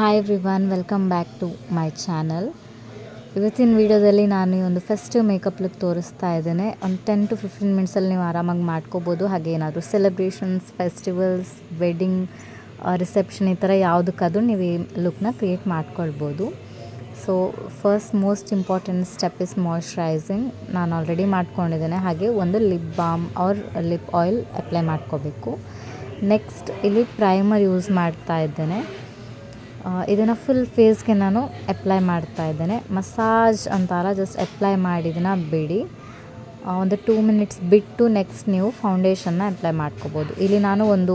Hi everyone welcome back to my channel ಇವತ್ತಿನ ವಿಡಿಯೋದಲ್ಲಿ ನಾನು ಈ ಒಂದು ಫೆಸ್ಟಿವ್ ಮೇಕಪ್ ಲುಕ್ ತೋರಿಸ್ತಾ ಇದ್ದೇನೆ. ಒಂದು ಟೆನ್ ಟು ಫಿಫ್ಟೀನ್ ಮಿನಿಟ್ಸಲ್ಲಿ ನೀವು ಆರಾಮಾಗಿ ಮಾಡ್ಕೋಬೋದು. ಹಾಗೆ ಏನಾದರೂ ಸೆಲೆಬ್ರೇಷನ್ಸ್ ಫೆಸ್ಟಿವಲ್ಸ್ ವೆಡ್ಡಿಂಗ್ ರಿಸೆಪ್ಷನ್ ಈ ಥರ ಯಾವುದಕ್ಕಾದ್ರೂ ನೀವು ಈ ಲುಕ್ನ ಕ್ರಿಯೇಟ್ ಮಾಡ್ಕೊಳ್ಬೋದು. So first most important step is moisturising ನಾನು ಆಲ್ರೆಡಿ ಮಾಡ್ಕೊಂಡಿದ್ದೇನೆ. ಹಾಗೆ ಒಂದು lip balm or lip oil apply ಮಾಡ್ಕೋಬೇಕು. ನೆಕ್ಸ್ಟ್ ಇಲ್ಲಿ ಪ್ರೈಮರ್ ಯೂಸ್ ಮಾಡ್ತಾ ಇದ್ದೇನೆ. ಇದನ್ನು ಫುಲ್ ಫೇಸ್ಗೆ ನಾನು ಅಪ್ಲೈ ಮಾಡ್ತಾ ಇದ್ದೇನೆ. ಮಸಾಜ್ ಅಂತಾರ ಜಸ್ಟ್ ಅಪ್ಲೈ ಮಾಡಿದನ್ನ ಬಿಡಿ. ಒಂದು ಟೂ ಮಿನಿಟ್ಸ್ ಬಿಟ್ಟು ನೆಕ್ಸ್ಟ್ ನೀವು ಫೌಂಡೇಶನ್ನ ಅಪ್ಲೈ ಮಾಡ್ಕೋಬೋದು. ಇಲ್ಲಿ ನಾನು ಒಂದು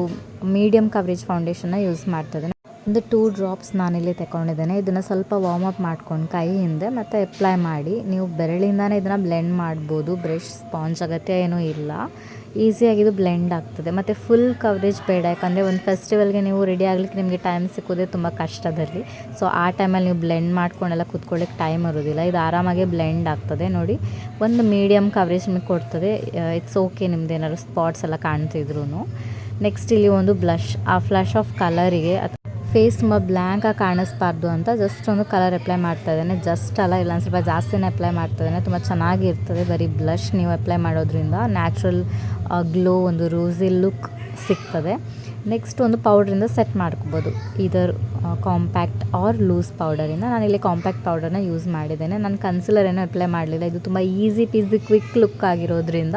ಮೀಡಿಯಮ್ ಕವರೇಜ್ ಫೌಂಡೇಶನ್ನ ಯೂಸ್ ಮಾಡ್ತಾ ಇದ್ದೇನೆ. ಒಂದು ಟೂ ಡ್ರಾಪ್ಸ್ ನಾನಿಲ್ಲಿ ತಗೊಂಡಿದ್ದೇನೆ. ಇದನ್ನು ಸ್ವಲ್ಪ ವಾರ್ಮ್ ಅಪ್ ಮಾಡ್ಕೊಂಡು ಕೈ ಹಿಂದೆ ಮತ್ತು ಅಪ್ಲೈ ಮಾಡಿ. ನೀವು ಬೆರಳಿಂದಾನೇ ಇದನ್ನು ಬ್ಲೆಂಡ್ ಮಾಡ್ಬೋದು. ಬ್ರಷ್ ಸ್ಪಾಂಜ್ ಅಗತ್ಯ ಏನೂ ಇಲ್ಲ. ಈಸಿಯಾಗಿ ಇದು ಬ್ಲೆಂಡ್ ಆಗ್ತದೆ. ಮತ್ತು ಫುಲ್ ಕವರೇಜ್ ಬೇಡ. ಯಾಕಂದರೆ ಒಂದು ಫೆಸ್ಟಿವಲ್ಗೆ ನೀವು ರೆಡಿ ಆಗಲಿಕ್ಕೆ ನಿಮಗೆ ಟೈಮ್ ಸಿಕ್ಕೋದೇ ತುಂಬ ಕಷ್ಟದಲ್ಲಿ. ಸೊ ಆ ಟೈಮಲ್ಲಿ ನೀವು ಬ್ಲೆಂಡ್ ಮಾಡ್ಕೊಂಡೆಲ್ಲ ಕೂತ್ಕೊಳ್ಳಿಕ್ಕೆ ಟೈಮ್ ಇರೋದಿಲ್ಲ. ಇದು ಆರಾಮಾಗಿ ಬ್ಲೆಂಡ್ ಆಗ್ತದೆ. ನೋಡಿ, ಒಂದು ಮೀಡಿಯಮ್ ಕವರೇಜ್ ನಿಮಗೆ ಕೊಡ್ತದೆ. ಇಟ್ಸ್ ಓಕೆ ನಿಮ್ದು ಏನಾದ್ರು ಸ್ಪಾಟ್ಸ್ ಎಲ್ಲ ಕಾಣ್ತಿದ್ರು ನೆಕ್ಸ್ಟ್ ಇಲ್ಲಿ ಒಂದು ಬ್ಲಷ್ ಆ ಫ್ಲಶ್ ಆಫ್ ಕಲರಿಗೆ ಫೇಸ್ ತುಂಬ ಬ್ಲ್ಯಾಂಕಾಗಿ ಕಾಣಿಸ್ಬಾರ್ದು ಅಂತ ಜಸ್ಟ್ ಒಂದು ಕಲರ್ ಅಪ್ಲೈ ಮಾಡ್ತಾ ಇದ್ದೇನೆ. ಜಸ್ಟ್ ಅಲ್ಲ ಇಲ್ಲ ಸ್ವಲ್ಪ ಜಾಸ್ತಿನೇ ಅಪ್ಲೈ ಮಾಡ್ತಾ ಇದ್ದೇನೆ. ತುಂಬ ಚೆನ್ನಾಗಿರ್ತದೆ ಬರೀ ಬ್ಲಷ್ ನೀವು ಅಪ್ಲೈ ಮಾಡೋದ್ರಿಂದ. ನ್ಯಾಚುರಲ್ ಗ್ಲೋ ಒಂದು ರೋಸಿ ಲುಕ್ ಸಿಗ್ತದೆ. ನೆಕ್ಸ್ಟ್ ಒಂದು ಪೌಡ್ರಿಂದ ಸೆಟ್ ಮಾಡ್ಕೋಬೋದು. ಇದರ್ ಕಾಂಪ್ಯಾಕ್ಟ್ ಆರ್ ಲೂಸ್ ಪೌಡರಿಂದ ನಾನಿಲ್ಲಿ ಕಾಂಪ್ಯಾಕ್ಟ್ ಪೌಡರ್ನ ಯೂಸ್ ಮಾಡಿದ್ದೇನೆ. ನಾನು ಕನ್ಸಿಲರ್ ಏನೂ ಅಪ್ಲೈ ಮಾಡಲಿಲ್ಲ. ಇದು ತುಂಬ ಈಸಿ ಪೀಸಿ ಕ್ವಿಕ್ ಲುಕ್ ಆಗಿರೋದ್ರಿಂದ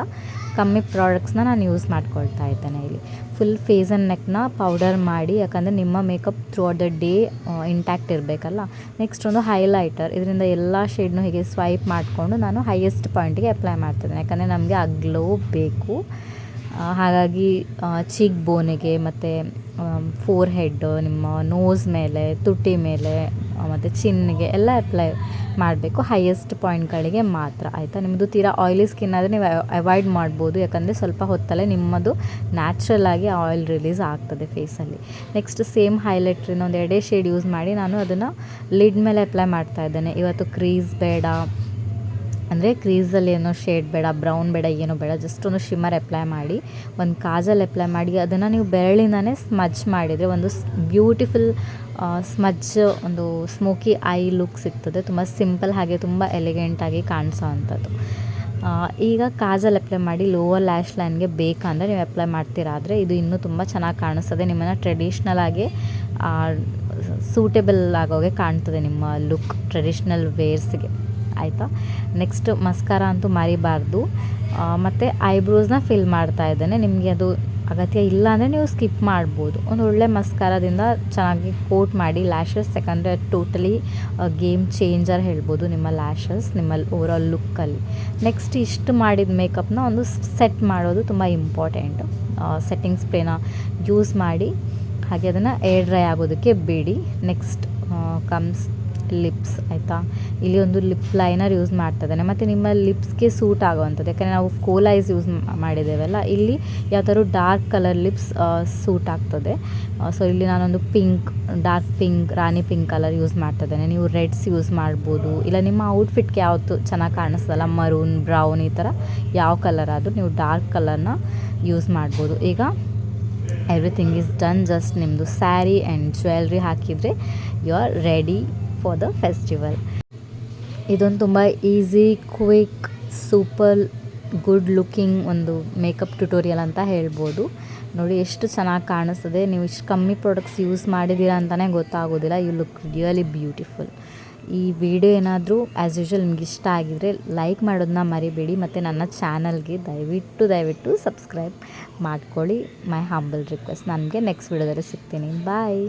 ಕಮ್ಮಿ ಪ್ರಾಡಕ್ಟ್ಸ್ನ ನಾನು ಯೂಸ್ ಮಾಡ್ಕೊಳ್ತಾ ಇದ್ದೇನೆ ಇಲ್ಲಿ. ಫುಲ್ ಫೇಸ್ ಆ್ಯಂಡ್ ನೆಕ್ನ ಪೌಡರ್ ಮಾಡಿ, ಯಾಕಂದರೆ ನಿಮ್ಮ makeup throughout the day intact ಇರಬೇಕಲ್ಲ. ನೆಕ್ಸ್ಟ್ ಒಂದು ಹೈಲೈಟರ್ ಇದರಿಂದ ಎಲ್ಲ ಶೇಡ್ನು ಹೀಗೆ ಸ್ವೈಪ್ ಮಾಡಿಕೊಂಡು ನಾನು ಹೈಯೆಸ್ಟ್ ಪಾಯಿಂಟಿಗೆ ಅಪ್ಲೈ ಮಾಡ್ತಿದ್ದೇನೆ. ಯಾಕಂದರೆ ನಮಗೆ ಆ ಗ್ಲೋ ಬೇಕು. ಹಾಗಾಗಿ ಚೀಕ್ ಬೋನಿಗೆ ಮತ್ತು ಫೋರ್ ಹೆಡ್ ನಿಮ್ಮ ನೋಸ್ ಮೇಲೆ, ತುಟಿ ಮೇಲೆ ಮತ್ತು ಚಿನ್ನಿಗೆ ಎಲ್ಲ ಅಪ್ಲೈ ಮಾಡಬೇಕು. ಹೈಯೆಸ್ಟ್ ಪಾಯಿಂಟ್ಗಳಿಗೆ ಮಾತ್ರ. ಆಯಿತಾ? ನಿಮ್ಮದು ತೀರಾ ಆಯಿಲಿ ಸ್ಕಿನ್ ಆದರೆ ನೀವು ಅವಾಯ್ಡ್ ಮಾಡ್ಬೋದು. ಯಾಕಂದರೆ ಸ್ವಲ್ಪ ಹೊತ್ತಲ್ಲೇ ನಿಮ್ಮದು ನ್ಯಾಚುರಲ್ ಆಗಿ ಆಯಿಲ್ ರಿಲೀಸ್ ಆಗ್ತದೆ ಫೇಸಲ್ಲಿ ನೆಕ್ಸ್ಟ್ ಸೇಮ್ ಹೈಲೈಟ್ರಿನ ಒಂದು ಎರಡೇ ಶೇಡ್ ಯೂಸ್ ಮಾಡಿ ನಾನು ಅದನ್ನು ಲಿಡ್ ಮೇಲೆ ಅಪ್ಲೈ ಮಾಡ್ತಾ ಇದ್ದೇನೆ. ಇವತ್ತು ಕ್ರೀಸ್ ಬೇಡ. ಅಂದರೆ ಕ್ರೀಸಲ್ಲಿ ಏನೋ ಶೇಡ್ ಬೇಡ, ಬ್ರೌನ್ ಬೇಡ, ಏನೋ ಬೇಡ ಜಸ್ಟ್ ಒಂದು ಶಿಮ್ಮರ್ ಅಪ್ಲೈ ಮಾಡಿ, ಒಂದು ಕಾಜಲ್ ಅಪ್ಲೈ ಮಾಡಿ, ಅದನ್ನು ನೀವು ಬೆರಳಿಂದನೇ ಸ್ಮಜ್ ಮಾಡಿದರೆ ಒಂದು ಬ್ಯೂಟಿಫುಲ್ ಸ್ಮಜ್ ಒಂದು ಸ್ಮೋಕಿ ಐ ಲುಕ್ ಸಿಗ್ತದೆ. ತುಂಬ ಸಿಂಪಲ್ ಹಾಗೆ, ತುಂಬ ಎಲಿಗೆಂಟಾಗಿ ಕಾಣಿಸೋ ಅಂಥದ್ದು. ಈಗ ಕಾಜಲ್ ಅಪ್ಲೈ ಮಾಡಿ ಲೋವರ್ ಲ್ಯಾಶ್ ಲೈನ್ಗೆ ಬೇಕಂದರೆ ನೀವು ಅಪ್ಲೈ ಮಾಡ್ತೀರಾದರೆ ಇದು ಇನ್ನೂ ತುಂಬ ಚೆನ್ನಾಗಿ ಕಾಣಿಸ್ತದೆ. ನಿಮ್ಮನ್ನು ಟ್ರೆಡಿಷ್ನಲ್ ಆಗಿ ಸೂಟೇಬಲ್ ಆಗೋಗೆ ಕಾಣ್ತದೆ ನಿಮ್ಮ ಲುಕ್ ಟ್ರೆಡಿಷ್ನಲ್ ವೇರ್ಸ್ಗೆ ಆಯಿತಾ? ನೆಕ್ಸ್ಟ್ ಮಸ್ಕಾರ ಅಂತೂ ಮರಿಬಾರ್ದು. ಮತ್ತು ಐಬ್ರೋಸ್ನ ಫಿಲ್ ಮಾಡ್ತಾ ಇದ್ದೇನೆ. ನಿಮಗೆ ಅದು ಅಗತ್ಯ ಇಲ್ಲ ಅಂದರೆ ನೀವು ಸ್ಕಿಪ್ ಮಾಡ್ಬೋದು. ಒಂದು ಒಳ್ಳೆ ಮಸ್ಕಾರದಿಂದ ಚೆನ್ನಾಗಿ ಕೋಟ್ ಮಾಡಿ ಲ್ಯಾಶಸ್ ಯಾಕಂದರೆ ಟೋಟಲಿ ಗೇಮ್ ಚೇಂಜರ್ ಹೇಳ್ಬೋದು ನಿಮ್ಮ ಲ್ಯಾಶಸ್ ನಿಮ್ಮ ಓವರಾಲ್ ಲುಕ್ಕಲ್ಲಿ ನೆಕ್ಸ್ಟ್ ಇಷ್ಟು ಮಾಡಿದ ಮೇಕಪ್ನ ಒಂದು ಸೆಟ್ ಮಾಡೋದು ತುಂಬ ಇಂಪಾರ್ಟೆಂಟು ಸೆಟ್ಟಿಂಗ್ ಸ್ಪ್ರೇನ ಯೂಸ್ ಮಾಡಿ, ಹಾಗೆ ಅದನ್ನು ಏರ್ ಡ್ರೈ ಆಗೋದಕ್ಕೆ ಬಿಡಿ. ನೆಕ್ಸ್ಟ್ ಕಮ್ಸ್ ಲಿಪ್ಸ್, ಆಯಿತಾ? ಇಲ್ಲಿ ಒಂದು ಲಿಪ್ ಲೈನರ್ ಯೂಸ್ ಮಾಡ್ತಾ ಇದ್ದಾನೆ ಮತ್ತು ನಿಮ್ಮ ಲಿಪ್ಸ್ಗೆ ಸೂಟ್ ಆಗುವಂಥದ್ದು. ಯಾಕಂದರೆ ನಾವು ಕೋಲ್ ಐಸ್ ಯೂಸ್ ಮಾಡಿದ್ದೇವಲ್ಲ, ಇಲ್ಲಿ ಯಾವ್ದಾದ್ರು ಡಾರ್ಕ್ ಕಲರ್ ಲಿಪ್ಸ್ ಸೂಟ್ ಆಗ್ತದೆ. ಸೊ ಇಲ್ಲಿ ನಾನೊಂದು pink, dark pink, rani pink colour use ಮಾಡ್ತಾ ಇದ್ದೇನೆ ನೀವು ರೆಡ್ಸ್ ಯೂಸ್ ಮಾಡ್ಬೋದು. ಇಲ್ಲ ನಿಮ್ಮ ಔಟ್ಫಿಟ್ಗೆ ಯಾವತ್ತು ಚೆನ್ನಾಗಿ ಕಾಣಿಸ್ತಲ್ಲ ಮರೂನ್, ಬ್ರೌನ್ ಈ ಥರ ಯಾವ ಕಲರ್ ಆದರೂ ನೀವು ಡಾರ್ಕ್ ಕಲರ್ನ ಯೂಸ್ ಮಾಡ್ಬೋದು. ಈಗ ಎವ್ರಿಥಿಂಗ್ ಈಸ್ ಡನ್ ಜಸ್ಟ್ ನಿಮ್ಮದು ಸ್ಯಾರಿ ಆ್ಯಂಡ್ ಜ್ಯುವೆಲ್ರಿ ಹಾಕಿದರೆ you are ready for the festival ಇದೊಂದು ತುಂಬ easy quick super good looking ಒಂದು ಮೇಕಪ್ ಟ್ಯುಟೋರಿಯಲ್ ಅಂತ ಹೇಳ್ಬೋದು. ನೋಡಿ ಎಷ್ಟು ಚೆನ್ನಾಗಿ ಕಾಣಿಸ್ತದೆ. ನೀವು ಇಷ್ಟು ಕಮ್ಮಿ ಪ್ರಾಡಕ್ಟ್ಸ್ ಯೂಸ್ ಮಾಡಿದ್ದೀರಾ ಅಂತಲೇ ಗೊತ್ತಾಗೋದಿಲ್ಲ. ಯು ಲುಕ್ ರಿಯಲಿ ಬ್ಯೂಟಿಫುಲ್ ಈ ವಿಡಿಯೋ ಏನಾದರೂ ಆ್ಯಸ್ ಯೂಶ್ವಲ್ ನಿಮ್ಗೆ ಇಷ್ಟ ಆಗಿದರೆ ಲೈಕ್ ಮಾಡೋದನ್ನ ಮರಿಬೇಡಿ. ಮತ್ತು ನನ್ನ ಚಾನಲ್ಗೆ ದಯವಿಟ್ಟು ದಯವಿಟ್ಟು ಸಬ್ಸ್ಕ್ರೈಬ್ ಮಾಡ್ಕೊಳ್ಳಿ. ಮೈ ಹಂಬಲ್ ರಿಕ್ವೆಸ್ಟ್ ನನಗೆ ನೆಕ್ಸ್ಟ್ ವಿಡಿಯೋದಲ್ಲಿ ಸಿಗ್ತೀನಿ. ಬಾಯ್